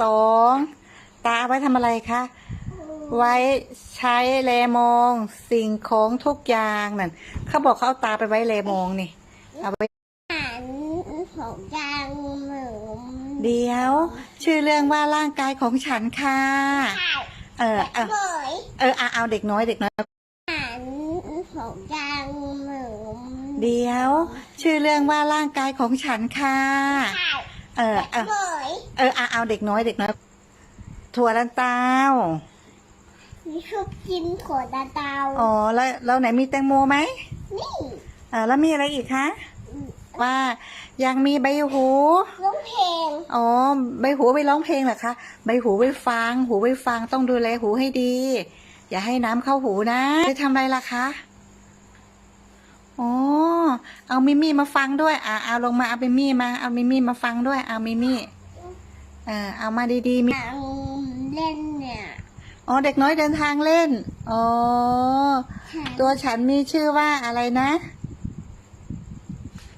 สอง ตาไว้ทำอะไรคะ ไว้ใช้แลมองสิ่งของทุกอย่างนั่นเขาบอกเขาเอาตาไปไว้แลมองนี่ เอาไว้หันของยางหมูเดี๋ยว ชื่อเรื่องว่าร่างกายของฉันค่ะไข่เออเออเหมยเออเอาเอาเด็กน้อยเด็กน้อยหันของยางหมูเดี๋ยว ชื่อเรื่องว่าร่างกายของฉันค่ะไข่ เออเออเหมยเออเอาเอาเด็กน้อยเด็กน้อยถั่วลันเตามีชุบกินขวดดาเตาอ๋อแล้วแล้วไหนมีแตงโมไหมนี่อ่าแล้วมีอะไรอีกคะว่ายังมีใบหูร้องเพลงอ๋อใบหูไปร้องเพลงเหรอคะใบหูไปฟัง หูไปฟังต้องดูแลหูให้ดี อย่าให้น้ำเข้าหูนะจะทำอะไรล่ะคะ อ๋อ เอามิมี่มาฟังด้วย อ่าเอาลงมาเอามิมี่มา เอามิมี่มาฟังด้วย เอามิมี่ เออเอามาดีๆมินางเล่นเนี่ย อ๋อ เด็กน้อยเดินทางเล่น อ๋อค่ะตัวฉันมีชื่อว่าอะไรนะ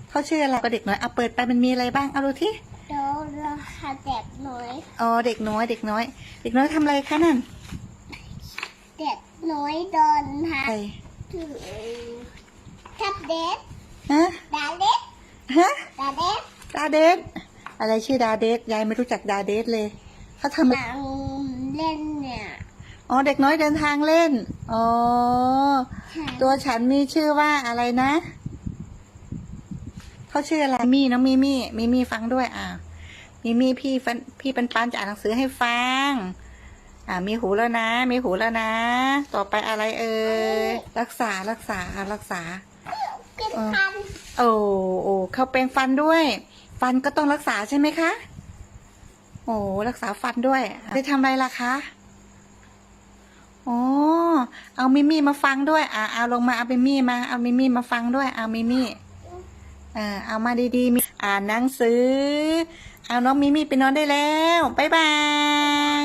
เขาชื่ออะไร ก็เด็กน้อย เอาเปิดไปมันมีอะไรบ้าง เอาดูที่โดราคาเด็กน้อย อ๋อ เด็กน้อย เด็กน้อย เด็กน้อยทำอะไรคะนั่น เด็กน้อยเดินทางอะไรถึง ทับเด็กฮะดาเด็กฮะดาเด็กดาเดสอะไรชื่อดาเดสยายไม่รู้จักดาเดสเลยเขาทำอะไรนางเล่นเนี่ยอ๋อเด็กน้อยเดินทางเล่นอ๋อค่ะตัวฉันมีชื่อว่าอะไรนะเขาชื่ออะไรมี่น้องมีมี่มีมี่ฟังด้วยอ่ามีมี่พี่ฟันพี่ปันปันจะอ่านหนังสือให้ฟัง อ่า มีหูแล้วนะ มีหูแล้วนะ ต่อไปอะไรเอ่ยรักษารักษาอะรักษา กินพันโอ้โอ้เขาแปรงฟันด้วย ฟันก็ต้องรักษาใช่ไหมคะ โอ้รักษาฟันด้วยได้ทำอะไรล่ะคะโอ๋อเอามิมี่มาฟังด้วย อ่าเอาลงมาเอามิมี่มา เอามิมี่มาฟังด้วย เอามิมี่เออเอามาดีๆมิอ่านหนังสือ เอาน้องมิมี่ไปนอนได้แล้วบ๊ายบาย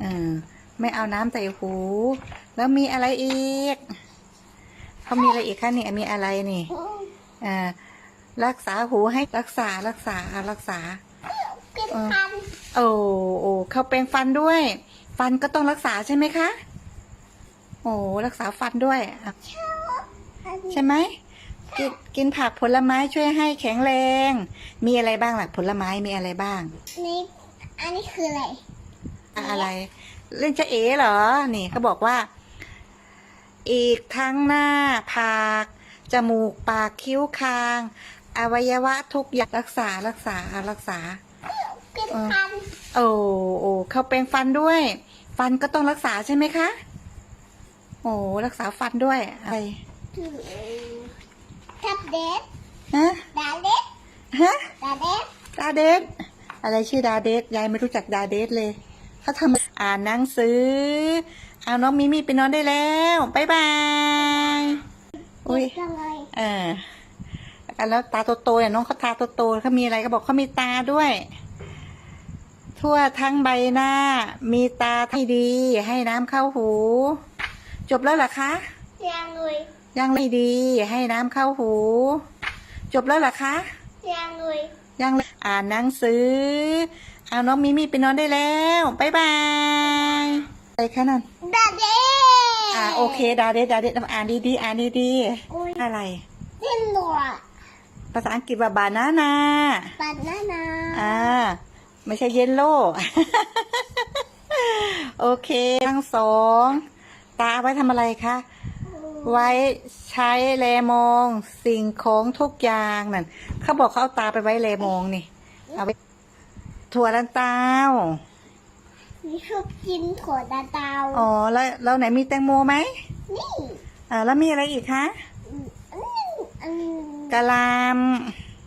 เออไม่เอาน้ำใส่หู แล้วมีอะไรอีก เขามีอะไรอีกคะเนี่ยมีอะไรนี่อ่ารักษาหูให้รักษารักษาอ่ารักษากินพันโอ้โอ้เขาแปรงฟันด้วย ฟันก็ต้องรักษาใช่ไหมคะ โอ้รักษาฟันด้วยอะใช่ไหมกินกินผักผลไม้ช่วยให้แข็งแรง มีอะไรบ้างล่ะผลไม้มีอะไรบ้างนี่อันนี้คืออะไร อะอะไร เล่นจะเอเหรอ นี่เขาบอกว่า อีกทั้งหน้าผาก จมูกปากคิ้วคาง อวัยวะทุกอย่างรักษารักษาอะรักษากินพันโอ้โอ้เขาแปรงฟันด้วย ฟันก็ต้องรักษาใช่ไหมคะ โอ้รักษาฟันด้วยอะไรถึงทับเด็กฮะดาเด็กฮะดาเด็กดาเดสอะไรชื่อดาเดสยายไม่รู้จักดาเดสเลยเขาทำอ่านหนังสือ เอาน้องมิมี่ไปนอนได้แล้วบ๊ายบายอุ้ยจังเลยเออแล้วตาโตๆเนี่ยน้องเขาตาโตๆเขามีอะไรก็บอกเขามีตาด้วย ทั่วทั้งใบหน้า มีตาที่ดี ให้น้ำเข้าหู จบแล้วเหรอคะ ยังเลยยังไม่ดี ให้น้ำเข้าหู จบแล้วเหรอคะ ยังเลยยังเลยอ่านหนังสือ เอาน้องมิมี่ไปนอนได้แล้วบ๊ายบาย อะไรคะนั่นดาเด็กอ่าโอเคดาเดสดาเดสอ่านดีๆอ่านดีอุ้ยๆอะไรเล่นหนวดภาษาอังกฤษว่าบานานาปันนานาอ่าไม่ใช่เยนโลโอเคทั้งสองตาไว้ทำอะไรคะ ไว้ใช้แลมองสิ่งของทุกอย่างนั่นเขาบอกเขาเอาตาไปไว้แลมองนี่ เอาไปถั่วลันเตา มีชุบกินขวดดาเตาอ๋อแล้วแล้วไหนมีแตงโมไหมนี่อ่าแล้วมีอะไรอีกคะอันนี้อันนี้กะหล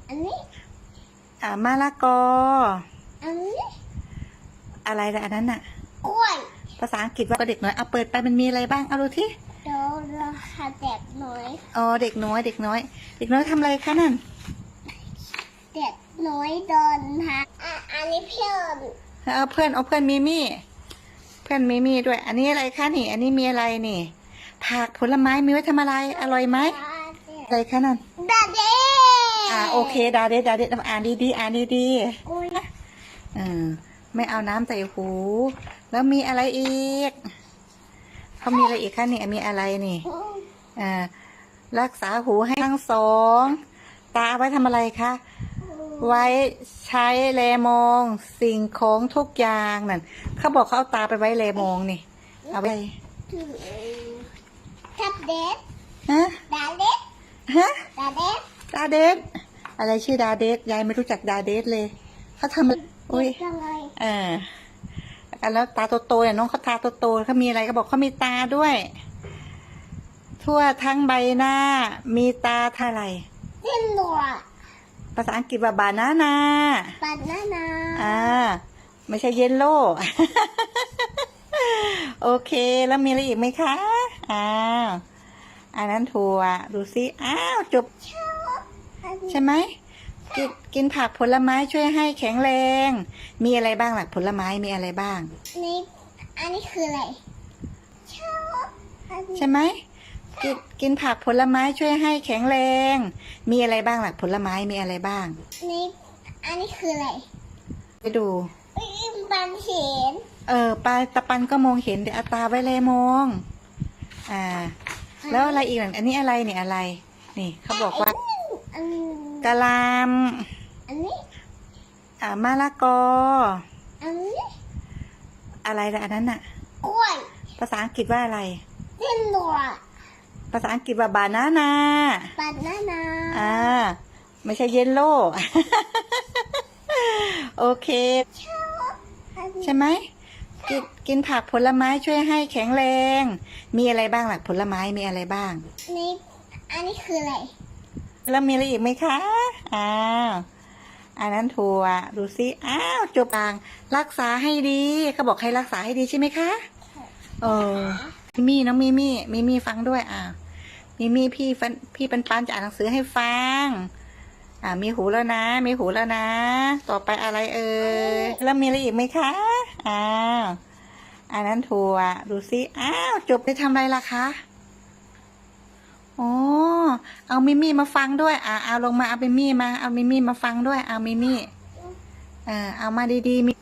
อันนี้ำอ่ามะละกอ อันนี้อะไรละอันนั้นน่ะกล้วยภาษาอังกฤษว่าก็เด็กน้อยเอาเปิดไปมันมีอะไรบ้างเอาดูที่โดราคาเด็กน้อยอ๋อเด็กน้อยเด็กน้อย เด็กน้อยทำอะไรคะนั่นเด็กน้อยเดินทางอะอันนี้เพื่อน เอาเพื่อนเอาเพื่อนมิมี่ เพื่อนมิมี่ด้วย อันนี้อะไรคะนี่ อันนี้มีอะไรนี่ ผักผลไม้มีไว้ทำอะไร อร่อยไหมอะไรคะนั่นดาเด็กอ่าโอเค ดาเดสดาเดสอ่านดีๆอ่านดีอุ้ยๆเออไม่เอาน้ำใส่หู แล้วมีอะไรอีกเขามีอะไรอีกคะเนี่ยมีอะไรนี่อ่ารักษาหูให้ทั้งสอง ตาไว้ทำอะไรคะ ไว้ใช้แลมองสิ่งของทุกอย่างนั่นเขาบอกเขาเอาตาไปไว้แลมองนี่ เอาไปทับเด็ดฮะดาเด็ดฮะดาเด็ดดาเดสอะไรชื่อดาเดสยายไม่รู้จักดาเดสเลยเขาทำอุ้ยเออแล้วตาโตๆเนี่ยน้องเขาตาโตๆเขามีอะไรก็บอกเขามีตาด้วย ทั่วทั้งใบหน้า มีตาเท่าไหร่เส้นหนวด ภาษาอังกฤษว่าบานานาปันนานาอ่าไม่ใช่เยลโล่ โอเค แล้วมีอะไรอีกไหมคะอ้าวอันนั้นถั่วดูซิอ้าวจบชอบอันนี้ใช่ไหมกินกินผักผลไม้ช่วยให้แข็งแรง มีอะไรบ้างหลักผลไม้มีอะไรบ้างนี่อันนี้คืออะไรชอบอันนี้ใช่ไหม กินกินผักผลไม้ช่วยให้แข็งแรง มีอะไรบ้างหลักผลไม้มีอะไรบ้าง นี่ อันนี้คืออะไร ไปดูอืมปันเห็น เออปลาตะปันก็มองเห็นเดี๋ยวเอาตาไว้เลยมอง อ่า แล้วอะไรอีกหลังอันนี้อะไรเนี่ยอะไร นี่เขาบอกว่าอันนี้กะหลอันนี้ำอ่ามะละกอ อันนี้ อะไรละอันนั้นน่ะกล้วย ภาษาอังกฤษว่าอะไรเส้นหนวด ภาษาอังกฤษว่าบานานาปันนานาอ่า ไม่ใช่เยลโล่ โอเคชอบอันนี้ใช่ไหมกินกินผักผลไม้ช่วยให้แข็งแรง มีอะไรบ้างหลักผลไม้มีอะไรบ้าง นี่ อันนี้คืออะไร แล้วมีอะไรอีกไหมคะอ้าวอันนั้นถั่วดูซิ อ้าวจบกลาง รักษาให้ดี เขาบอกให้รักษาให้ดีใช่ไหมคะ เออ มิมี่น้องมิมี่มิมี่ฟังด้วย อ่ามิมี่พี่พี่ปันปันจะอ่านหนังสือให้ฟัง อ่า มีหูแล้วนะ มีหูแล้วนะ ต่อไปอะไรเอ่ยแล้วมีอะไรอีกไหมคะอ้าวอันนั้นถั่วดูซิอ้าวจบไปทำอะไรล่ะคะโอ๋อเอามิมี่มาฟังด้วย อ่าเอาลงมาเอามิมี่มาเอามิมี่มาฟังด้วยเอามิมี่เออเอามาดีๆมี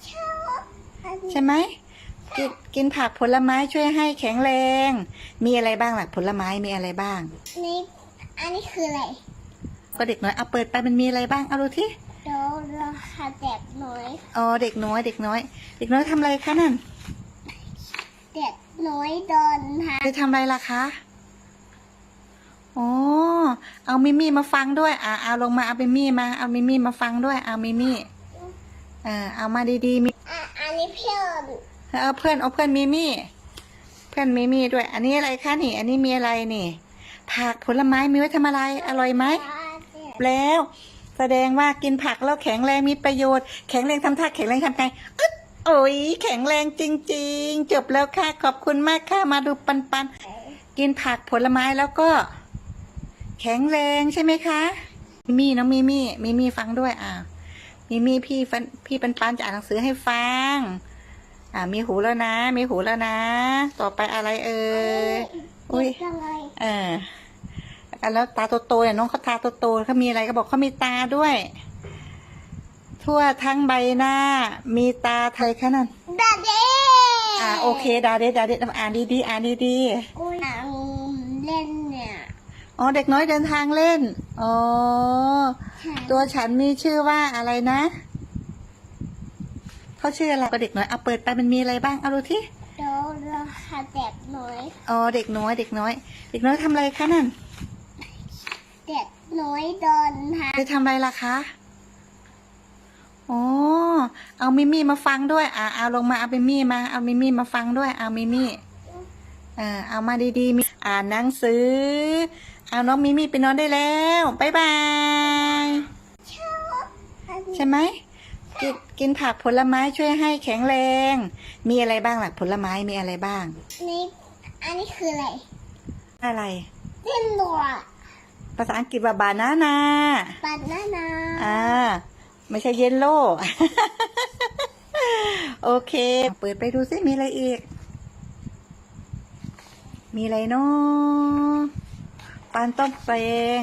ใช่ไหม กินกินผักผลไม้ช่วยให้แข็งแรง มีอะไรบ้างหลักผลไม้มีอะไรบ้าง นี่อันนี้คืออะไรก็เด็กน้อยเอาเปิดไปมันมีอะไรบ้างเอาดูที่เดี๋ยวเราหาเด็กน้อยอ๋อเด็กน้อยเด็กน้อย เด็กน้อยทำอะไรคะนั่นเด็กน้อยเดินทางไปทำอะไรล่ะคะอ๋อเอามิมี่มาฟังด้วย อ่าเอาลงมาเอามิมี่มาเอามิมี่มาฟังด้วยเอามิมี่เออเอามาดีๆมิอะอันนี้เพื่อน เอาเพื่อนเอาเพื่อนมิมี่ เพื่อนมิมี่ด้วย อันนี้อะไรคะนี่ อันนี้มีอะไรนี่ ผักผลไม้มีไว้ทำอะไร อร่อยไหมแล้ว แสดงว่ากินผักแล้วแข็งแรงมีประโยชน์ แข็งแรงทำท่าแข็งแรงทำไงอึ๊ดโอ้ยแข็งแรงจริง ๆ จบแล้วค่ะ ขอบคุณมากค่ะ มาดูปันปันกินผักผลไม้แล้วก็ แข็งแรงใช่ไหมคะ มิมี่น้องมิมี่มิมี่ฟังด้วยอ่ามิมี่พี่พี่ปันปันจะอ่านหนังสือให้ฟัง อ่ามีหูแล้วนะ มีหูแล้วนะ ต่อไปอะไรเอ่ยอุ้ยยังไงเออแล้วตาโตๆเนี่ยน้องเขาตาโตๆเขามีอะไรก็บอกเขามีตาด้วย ทั่วทั้งใบหน้า มีตาไทยแค่นั้นดาเด็อ่าโอเค ดาเดดดาเดดอ่านดีๆอ่านดีกูหนังเล่นเนี่ยๆอ๋อเด็กน้อยเดินทางเล่น อ๋อใช่ตัวฉันมีชื่อว่าอะไรนะ เขาชื่ออะไรก็เด็กน้อยเอาเปิดไปมันมีอะไรบ้างเอาดูที่เดี๋ยวเราหาเด็กน้อยอ๋อเด็กน้อย เด็กน้อย เด็กน้อยทำอะไรคะนั่นเด็กน้อยเดินทางไปทำอะไรล่ะคะอ๋อเอามิมี่มาฟังด้วย อ่าเอาลงมาเอามิมี่มาเอามิมี่มาฟังด้วยเอามิมี่เออเอามาดีๆมิอ่านหนังสือ เอาน้องมิมี่ไปนอนได้แล้วบ๊ายบายชอบอันนี้ใช่ไหม กินกินผักผลไม้ช่วยให้แข็งแรง มีอะไรบ้างหลักผลไม้มีอะไรบ้าง นี่ อันนี้คืออะไร อะไรเส้นหนวดภาษาอังกฤษว่าบานานาปันนานาอ่าไม่ใช่เยลโล่ โอเค เปิดไปดูซิมีอะไรอีก มีอะไรเนาะปานต้มเปง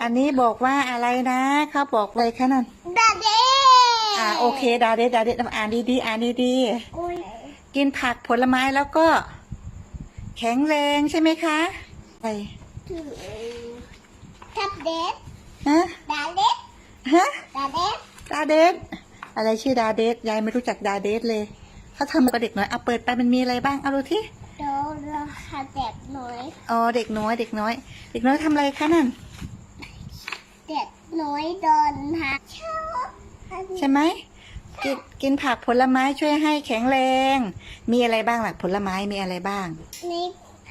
อันนี้บอกว่าอะไรนะ เขาบอกอะไรคะนั่นดาเด็ อ่าโอเคดาเดดดาเดดอ่านดีๆอ่านดีโอ้ยๆกินผักผลไม้แล้วก็ แข็งแรงใช่ไหมคะไปถือทับเด็ดฮะดาเด็ดฮะดาเด็ดดาเดดอะไรชื่อดาเดดยายไม่รู้จักดาเดดเลยเขาทำกับเด็กน้อยเอาเปิดไปมันมีอะไรบ้างเอาดูที่โดนราคาเด็กน้อยอ๋อเด็กน้อยเด็กน้อย เด็กน้อยทำอะไรคะนั่นเด็กน้อยโดนหักชอบอันนี้ ใช่ไหมกินกินผักผลไม้ช่วยให้แข็งแรง มีอะไรบ้างหล่ะผลไม้มีอะไรบ้าง มี